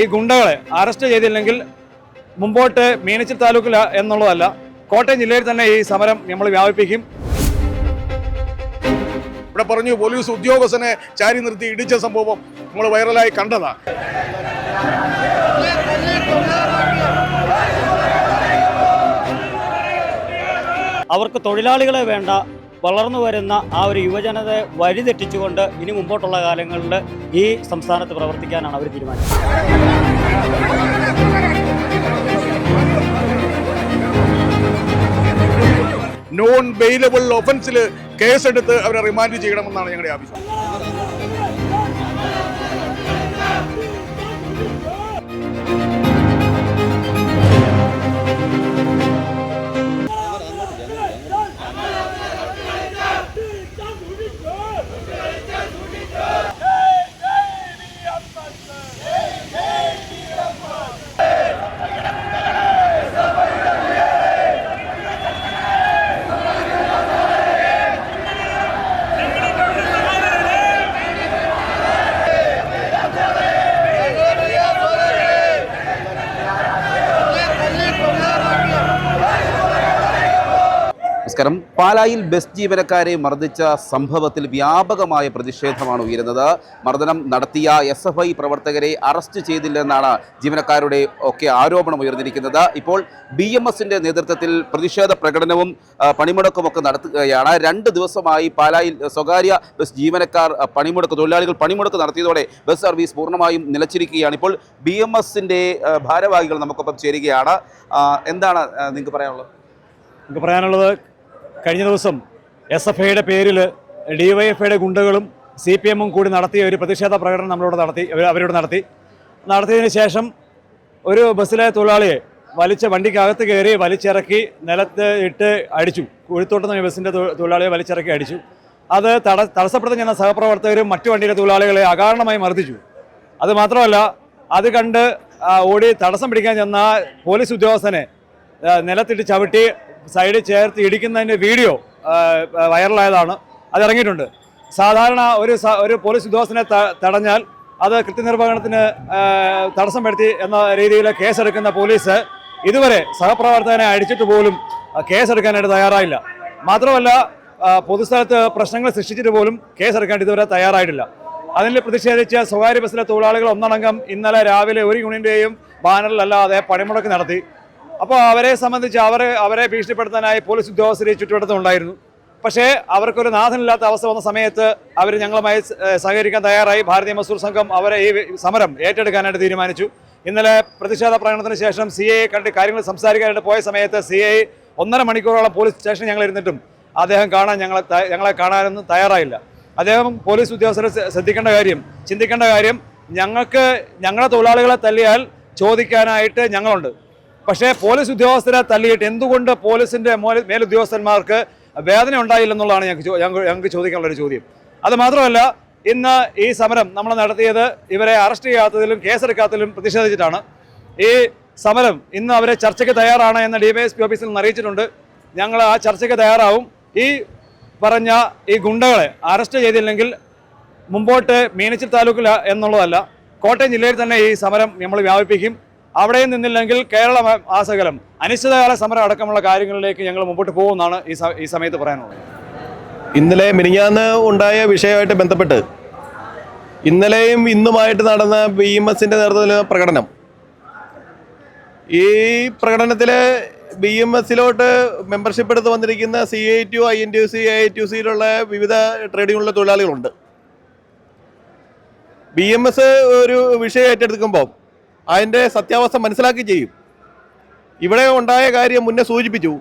ഈ ഗുണ്ടകളെ അറസ്റ്റ് ചെയ്തില്ലെങ്കിൽ മുമ്പോട്ട് മീനച്ചിൽ താലൂക്കിൽ എന്നുള്ളതല്ല കോട്ടയം ജില്ലയിൽ തന്നെ ഈ സമരം നമ്മൾ വ്യാപിപ്പിക്കും. ഇവിടെ പറഞ്ഞു പോലീസ് ഉദ്യോഗസ്ഥനെ ചാരി നിർത്തി ഇടിച്ച സംഭവം നമ്മൾ വൈറലായി കണ്ടതാ. അവർക്ക് തൊഴിലാളികളെ വേണ്ട വളർന്നു വരുന്ന ആ ഒരു യുവജനതയെ വഴിതെറ്റിച്ചുകൊണ്ട് ഇനി മുമ്പോട്ടുള്ള കാലങ്ങളിൽ ഈ സംസ്ഥാനത്ത് പ്രവർത്തിക്കാനാണ് അവർ തീരുമാനിച്ചത്. നോൺ ബെയിലബിൾ ഒഫൻസിൽ കേസെടുത്ത് അവരെ റിമാൻഡ് ചെയ്യണമെന്നാണ് ഞങ്ങളുടെ ആവശ്യം. നമസ്കാരം. പാലായിൽ ബസ് ജീവനക്കാരെ മർദ്ദിച്ച സംഭവത്തിൽ വ്യാപകമായ പ്രതിഷേധമാണ് ഉയരുന്നത്. മർദ്ദനം നടത്തിയ എസ് എഫ് ഐ പ്രവർത്തകരെ അറസ്റ്റ് ചെയ്തില്ലെന്നാണ് ജീവനക്കാരുടെ ഒക്കെ ആരോപണം ഉയർന്നിരിക്കുന്നത്. ഇപ്പോൾ ബി എം എസിന്റെ നേതൃത്വത്തിൽ പ്രതിഷേധ പ്രകടനവും പണിമുടക്കുമൊക്കെ നടത്തുകയാണ്. രണ്ട് ദിവസമായി പാലായിൽ സ്വകാര്യ ബസ് ജീവനക്കാർ പണിമുടക്ക് തൊഴിലാളികൾ പണിമുടക്ക് നടത്തിയതോടെ ബസ് സർവീസ് പൂർണമായും നിലച്ചിരിക്കുകയാണ്. ഇപ്പോൾ ബി എം എസിന്റെ ഭാരവാഹികൾ നമുക്കൊപ്പം ചേരുകയാണ്. എന്താണ് നിങ്ങൾക്ക് പറയാനുള്ളത്? നമുക്ക് പറയാനുള്ളത് കഴിഞ്ഞ ദിവസം എസ് എഫ് ഐയുടെ പേരിൽ ഡി വൈഎഫ്ഐയുടെ ഗുണ്ടകളും സി പി എമ്മും കൂടി നടത്തിയ ഒരു പ്രതിഷേധ പ്രകടനം നമ്മളോട് നടത്തി അവർ അവരോട് നടത്തി. നടത്തിയതിന് ശേഷം ഒരു ബസ്സിലെ തൊഴിലാളിയെ വലിച്ച വണ്ടിക്കകത്ത് കയറി വലിച്ചിറക്കി നിലത്ത് ഇട്ട് അടിച്ചു. കുഴിത്തോട്ടം നിന്ന് ബസ്സിന്റെ തൊഴിലാളിയെ വലിച്ചിറക്കി അടിച്ചു. അത് തട തടസ്സപ്പെടുത്തി ചെന്ന സഹപ്രവർത്തകരും മറ്റു വണ്ടിയിലെ തൊഴിലാളികളെ അകാരണമായി മർദ്ദിച്ചു. അത് മാത്രമല്ല അത് കണ്ട് ഓടി തടസ്സം പിടിക്കാൻ ചെന്ന പോലീസ് ഉദ്യോഗസ്ഥനെ നിലത്തിട്ട് ചവിട്ടി സൈഡിൽ ചേർത്ത് ഇടിക്കുന്നതിന്റെ വീഡിയോ വൈറലായതാണ്. അത് ഇറങ്ങിയിട്ടുണ്ട്. സാധാരണ ഒരു ഒരു പോലീസ് ഉദ്യോഗസ്ഥനെ തടഞ്ഞാൽ അത് കൃത്യനിർവഹണത്തിന് തടസ്സം വരുത്തി എന്ന രീതിയിൽ കേസെടുക്കുന്ന പോലീസ് ഇതുവരെ സഹപ്രവർത്തകനെ അടിച്ചിട്ട് പോലും കേസെടുക്കാനായിട്ട് തയ്യാറായില്ല. മാത്രമല്ല പൊതുസ്ഥലത്ത് പ്രശ്നങ്ങൾ സൃഷ്ടിച്ചിട്ട് പോലും കേസെടുക്കാൻ ഇതുവരെ തയ്യാറായിട്ടില്ല. അതിൽ പ്രതിഷേധിച്ച സ്വകാര്യ ബസ്സിലെ തൊഴിലാളികൾ ഒന്നടങ്കം ഇന്നലെ രാവിലെ ഒരു യൂണിയന്റെയും ബാനറിലല്ലാതെ പണിമുടക്ക് നടത്തി. അപ്പോൾ അവരെ സംബന്ധിച്ച് അവർ അവരെ ഭീഷണിപ്പെടുത്താനായി പോലീസ് ഉദ്യോഗസ്ഥരെ ചുറ്റുവട്ടത്തുണ്ടായിരുന്നു പക്ഷേ അവർക്കൊരു നാഥനില്ലാത്ത അവസ്ഥ വന്ന സമയത്ത് അവർ ഞങ്ങളുമായി സഹകരിക്കാൻ തയ്യാറായി. ഭാരതീയ മസൂർ സംഘം അവരെ ഈ സമരം ഏറ്റെടുക്കാനായിട്ട് തീരുമാനിച്ചു. ഇന്നലെ പ്രതിഷേധ പ്രകടനത്തിന് ശേഷം സി ഐ കണ്ട് കാര്യങ്ങൾ സംസാരിക്കാനായിട്ട് പോയ സമയത്ത് സി ഐ ഒന്നര മണിക്കൂറോളം പോലീസ് സ്റ്റേഷനിൽ ഞങ്ങൾ ഇരുന്നിട്ടും അദ്ദേഹം കാണാൻ ഞങ്ങളെ ഞങ്ങളെ കാണാനൊന്നും തയ്യാറായില്ല. അദ്ദേഹം പോലീസ് ഉദ്യോഗസ്ഥരെ ശ്ര- ശ്രദ്ധിക്കേണ്ട കാര്യം ചിന്തിക്കേണ്ട കാര്യം ഞങ്ങൾക്ക് ഞങ്ങളുടെ തൊഴിലാളികളെ തല്ലിയാൽ ചോദിക്കാനായിട്ട് ഞങ്ങളുണ്ട്. പക്ഷേ പോലീസ് ഉദ്യോഗസ്ഥരെ തല്ലിയിട്ട് എന്തുകൊണ്ട് പോലീസിന്റെ മോല- മേലുദ്യോഗസ്ഥന്മാർക്ക് വേദന ഉണ്ടായില്ലെന്നുള്ളതാണ് ഞങ്ങൾക്ക് ചോ- ഞങ്ങൾക്ക് ഞങ്ങൾക്ക് ചോദിക്കാനുള്ള ഒരു ചോദ്യം. അത് മാത്രമല്ല ഇന്ന് ഈ സമരം നമ്മൾ നടത്തിയത് ഇവരെ അറസ്റ്റ് ചെയ്യാത്തതിലും കേസെടുക്കാത്തതിലും പ്രതിഷേധിച്ചിട്ടാണ്. ഈ സമരം ഇന്ന് അവരെ ചർച്ചയ്ക്ക് തയ്യാറാണ് എന്ന് ഡിവൈഎസ്പി ഓഫീസിൽ നിന്ന് അറിയിച്ചിട്ടുണ്ട്. ഞങ്ങൾ ആ ചർച്ചയ്ക്ക് തയ്യാറാവും. ഈ പറഞ്ഞ ഈ ഗുണ്ടകളെ അറസ്റ്റ് ചെയ്തില്ലെങ്കിൽ മുമ്പോട്ട് മീനച്ചിൽ താലൂക്കിൽ എന്നുള്ളതല്ല കോട്ടയം ജില്ലയിൽ തന്നെ ഈ സമരം നമ്മൾ വ്യാപിപ്പിക്കും. അവിടെയും നിന്നില്ലെങ്കിൽ കേരള ആസകലം അനിശ്ചിതകാല സമരം അടക്കമുള്ള കാര്യങ്ങളിലേക്ക് ഞങ്ങൾ മുമ്പോട്ട് പോകുമെന്നാണ് ഈ ഈ സമയത്ത് പറയാനുള്ളത്. ഇന്നലെ മിനിഞ്ഞാന്ന് ഉണ്ടായ വിഷയമായിട്ട് ബന്ധപ്പെട്ട് ഇന്നലെയും ഇന്നുമായിട്ട് നടന്ന ബി എം എസിന്റെ നേതൃത്വത്തിലുള്ള പ്രകടനം. ഈ പ്രകടനത്തിൽ ബി എം എസിലോട്ട് മെമ്പർഷിപ്പ് എടുത്ത് വന്നിരിക്കുന്ന C I T I N T C I T സിയിലുള്ള വിവിധ ട്രേഡ് യൂണിയനിലെ തൊഴിലാളികളുണ്ട്. ബി എം എസ് ഒരു വിഷയം ഏറ്റെടുക്കുമ്പോൾ അതിന്റെ സത്യാവസ്ഥ മനസ്സിലാക്കി ചെയ്യും. ഇവിടെ ഉണ്ടായ കാര്യം മുന്നേ സൂചിപ്പിച്ചു.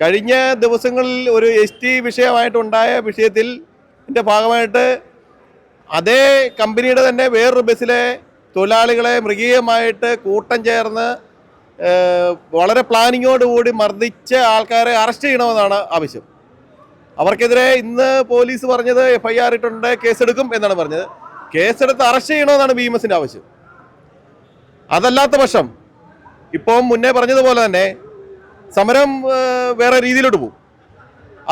കഴിഞ്ഞ ദിവസങ്ങളിൽ ഒരു എസ് ടി വിഷയമായിട്ടുണ്ടായ വിഷയത്തിൽ എന്റെ ഭാഗമായിട്ട് അതേ കമ്പനിയുടെ തന്നെ വേറൊരു ബസ്സിലെ തൊഴിലാളികളെ മൃഗീയമായിട്ട് കൂട്ടം ചേർന്ന് വളരെ പ്ലാനിങ്ങോടുകൂടി മർദ്ദിച്ച ആൾക്കാരെ അറസ്റ്റ് ചെയ്യണമെന്നാണ് ആവശ്യം. അവർക്കെതിരെ ഇന്ന് പോലീസ് പറഞ്ഞത് എഫ് ഐ ആർ ഇട്ടുണ്ട് കേസെടുക്കും എന്നാണ് പറഞ്ഞത്. കേസെടുത്ത് അറസ്റ്റ് ചെയ്യണമെന്നാണ് ബി എം ആവശ്യം. അതല്ലാത്ത പക്ഷം ഇപ്പോൾ മുന്നേ പറഞ്ഞതുപോലെ തന്നെ സമരം വേറെ രീതിയിലോട്ട് പോകും.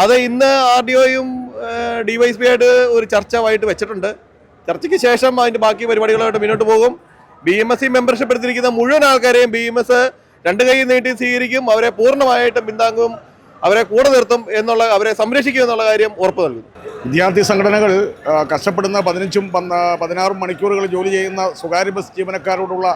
അത് ഇന്ന് ആർ ഡി ഒയും ഡി വൈ എസ് ആയിട്ട് ഒരു ചർച്ച വൈകിട്ട് വെച്ചിട്ടുണ്ട്. ചർച്ചയ്ക്ക് ശേഷം അതിന്റെ ബാക്കി പരിപാടികളായിട്ട് മുന്നോട്ട് പോകും. B M S C membership എടുത്തിരിക്കുന്ന മുഴുവൻ ആൾക്കാരെയും ബി എം എസ് രണ്ട് കൈ നീട്ടി സ്വീകരിക്കും. അവരെ പൂർണമായിട്ടും പിന്താങ്ങും അവരെ കൂടെ നിർത്തും എന്നുള്ള അവരെ സംരക്ഷിക്കും എന്നുള്ള കാര്യം ഉറപ്പ് നൽകും. വിദ്യാർത്ഥി സംഘടനകൾ കഷ്ടപ്പെടുന്ന പതിനഞ്ചും പതിനാറും മണിക്കൂറുകൾ ജോലി ചെയ്യുന്ന സ്വകാര്യ ബസ് ജീവനക്കാരോടുള്ള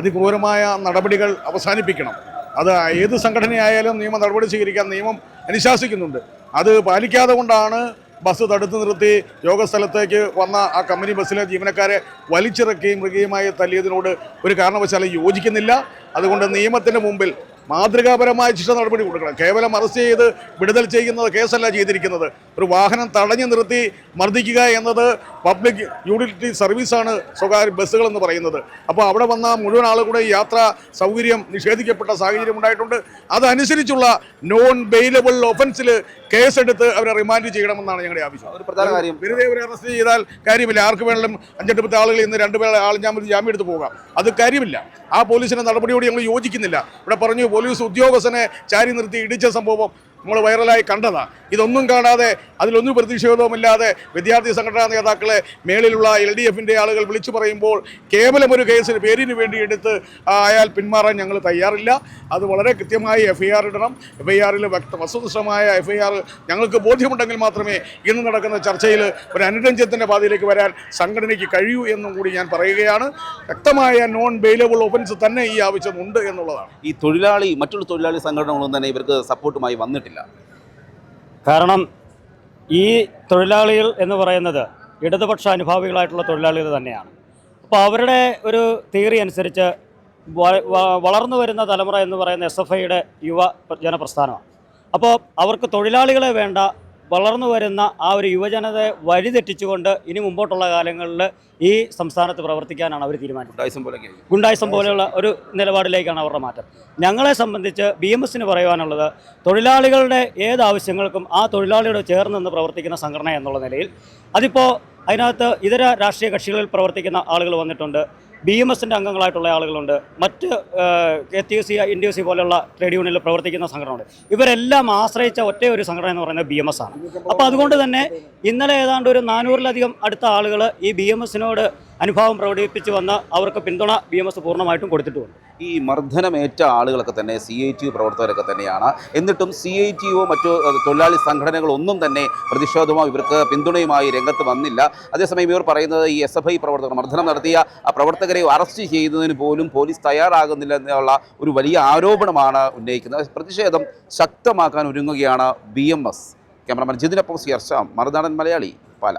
അതിക്രൂരമായ നടപടികൾ അവസാനിപ്പിക്കണം. അത് ഏത് സംഘടനയായാലും നിയമ നടപടി സ്വീകരിക്കാൻ നിയമം അനുശാസിക്കുന്നുണ്ട്. അത് പാലിക്കാതെ കൊണ്ടാണ് ബസ് തടുത്തു നിർത്തി യോഗസ്ഥലത്തേക്ക് വന്ന ആ കമ്പനി ബസ്സിലെ ജീവനക്കാരെ വലിച്ചിറക്കുകയും മൃഗീയമായി തല്ലിയതിനോട് ഒരു കാരണവശാലും യോജിക്കുന്നില്ല. അതുകൊണ്ട് നിയമത്തിന്റെ മുമ്പിൽ മാതൃകാപരമായ ശിക്ഷ നടപടി കൊടുക്കണം. കേവലം അറസ്റ്റ് ചെയ്ത് വിടുതൽ ചെയ്യുന്നത് കേസല്ല ചെയ്തിരിക്കുന്നത്. ഒരു വാഹനം തടഞ്ഞു നിർത്തി മർദ്ദിക്കുക എന്നത് പബ്ലിക് യൂട്ടിലിറ്റി സർവീസാണ് സ്വകാര്യ ബസ്സുകൾ എന്ന് പറയുന്നത്. അപ്പോൾ അവിടെ വന്ന മുഴുവൻ ആളുകളുടെ യാത്രാ സൗകര്യം നിഷേധിക്കപ്പെട്ട സാഹചര്യം ഉണ്ടായിട്ടുണ്ട്. അതനുസരിച്ചുള്ള നോൺ ബെയിലബിൾ ഒഫൻസിൽ കേസെടുത്ത് അവരെ റിമാൻഡ് ചെയ്യണമെന്നാണ് ഞങ്ങളുടെ ആവശ്യം. ഒരു പ്രധാന കാര്യം. വെറുതെ ഒരു അറസ്റ്റ് ചെയ്താൽ കാര്യമില്ല. ആർക്ക് വേണമെങ്കിലും അഞ്ചെട്ട് പത്ത് ആളുകൾ ഇന്ന് പേരെ ആൾ ഞാൻ ജാമ്യം എടുത്ത് പോകാം. അത് കാര്യമില്ല. ആ പോലീസിന്റെ നടപടിയോട് ഞങ്ങൾ യോജിക്കുന്നില്ല. ഇവിടെ പറഞ്ഞു പോലീസ് ഉദ്യോഗസ്ഥനെ ചാരി നിർത്തി ഇടിച്ച സംഭവം നമ്മൾ വൈറലായി കണ്ടതാ. ഇതൊന്നും കാണാതെ അതിലൊന്നും പ്രതിഷേധവുമില്ലാതെ വിദ്യാർത്ഥി സംഘടനാ നേതാക്കളെ മേളിലുള്ള എൽ ഡി എഫിന്റെ ആളുകൾ വിളിച്ചു പറയുമ്പോൾ കേവലം ഒരു കേസിന് പേരിന് വേണ്ടി എടുത്ത് അയാൾ പിന്മാറാൻ ഞങ്ങൾ തയ്യാറില്ല. അത് വളരെ കൃത്യമായി എഫ് ഐ ആർ ഇടണം. എഫ് ഐ ആറിൽ വ്യക്ത വസ്തുനിഷ്ഠമായ എഫ് ഐ ആർ ഞങ്ങൾക്ക് ബോധ്യമുണ്ടെങ്കിൽ മാത്രമേ ഇന്ന് നടക്കുന്ന ചർച്ചയിൽ ഒരു അനുരഞ്ജത്തിന്റെ പാതയിലേക്ക് വരാൻ സംഘടനയ്ക്ക് കഴിയൂ എന്നും കൂടി ഞാൻ പറയുകയാണ്. വ്യക്തമായ നോൺ ബെയിലബിൾ ഒഫൻസ് തന്നെ ഈ ആവശ്യം ഉണ്ട് എന്നുള്ളതാണ്. ഈ തൊഴിലാളി മറ്റുള്ള തൊഴിലാളി സംഘടനകളൊന്നും തന്നെ ഇവർക്ക് സപ്പോർട്ടുമായി വന്നിട്ടില്ല. കാരണം ഈ തൊഴിലാളികൾ എന്ന് പറയുന്നത് ഇടതുപക്ഷ അനുഭാവികളായിട്ടുള്ള തൊഴിലാളികൾ തന്നെയാണ്. അപ്പോൾ അവരുടെ ഒരു തിയറി അനുസരിച്ച് വളർന്നു വരുന്ന തലമുറ എന്ന് പറയുന്ന എസ് എഫ് ഐയുടെ യുവ ജനപ്രസ്ഥാനമാണ്. അപ്പോൾ അവർക്ക് തൊഴിലാളികളെ വേണ്ട വളർന്നു വരുന്ന ആ ഒരു യുവജനതയെ വഴിതെറ്റിച്ചുകൊണ്ട് ഇനി മുമ്പോട്ടുള്ള കാലങ്ങളിൽ ഈ സംസ്ഥാനത്ത് പ്രവർത്തിക്കാനാണ് അവർ തീരുമാനിച്ചത്. ഗുണ്ടായിസം പോലെയൊക്കെ ഗുണ്ടായിസം പോലെയുള്ള ഒരു നിലപാടിലേക്കാണ് അവരുടെ മാറ്റം. ഞങ്ങളെ സംബന്ധിച്ച് ബി എം എസിന് പറയുവാനുള്ളത് തൊഴിലാളികളുടെ ഏത് ആവശ്യങ്ങൾക്കും ആ തൊഴിലാളിയോട് ചേർന്ന് നിന്ന് പ്രവർത്തിക്കുന്ന സംഘടന എന്നുള്ള നിലയിൽ അതിപ്പോൾ അതിനകത്ത് ഇതര രാഷ്ട്രീയ കക്ഷികളിൽ പ്രവർത്തിക്കുന്ന ആളുകൾ വന്നിട്ടുണ്ട്. ബി എം എസിന്റെ അംഗങ്ങളായിട്ടുള്ള ആളുകളുണ്ട്. മറ്റ് K T U C N D U C പോലെയുള്ള ട്രേഡ് യൂണിയനിൽ പ്രവർത്തിക്കുന്ന സംഘടനയുണ്ട് ഇവരെല്ലാം ആശ്രയിച്ച ഒറ്റ ഒരു സംഘടന എന്ന് പറയുന്നത് ബി എം എസ് ആണ്. അപ്പോൾ അതുകൊണ്ട് തന്നെ ഇന്നലെ ഏതാണ്ട് ഒരു നാനൂറിലധികം അടുത്ത ആളുകൾ ഈ ബി എം എസിനോട് അനുഭാവം പ്രകടിപ്പിച്ച് വന്ന അവർക്ക് പിന്തുണ ബി എം എസ് പൂർണമായിട്ടും കൊടുത്തിട്ടുണ്ട് ഈ മർദ്ദനമേറ്റ ആളുകളൊക്കെ തന്നെ സി ഐ ടി യു പ്രവർത്തകരൊക്കെ തന്നെയാണ്. എന്നിട്ടും സി ഐ ടി യു മറ്റു തൊഴിലാളി സംഘടനകളൊന്നും തന്നെ പ്രതിഷേധമോ ഇവർക്ക് പിന്തുണയുമായി രംഗത്ത് വന്നില്ല. അതേസമയം ഇവർ പറയുന്നത് ഈ എസ് എഫ് ഐ പ്രവർത്തകർ മർദ്ദനം നടത്തിയ പ്രവർത്തകരെ അറസ്റ്റ് ചെയ്യുന്നതിന് പോലും പോലീസ് തയ്യാറാകുന്നില്ല എന്നുള്ള ഒരു വലിയ ആരോപണമാണ് ഉന്നയിക്കുന്നത്. പ്രതിഷേധം ശക്തമാക്കാൻ ഒരുങ്ങുകയാണ് ബി എം എസ് ക്യാമറമാൻ ജിതിനൊപ്പം സിയർഷാം മറുനാടൻ മലയാളി പാല.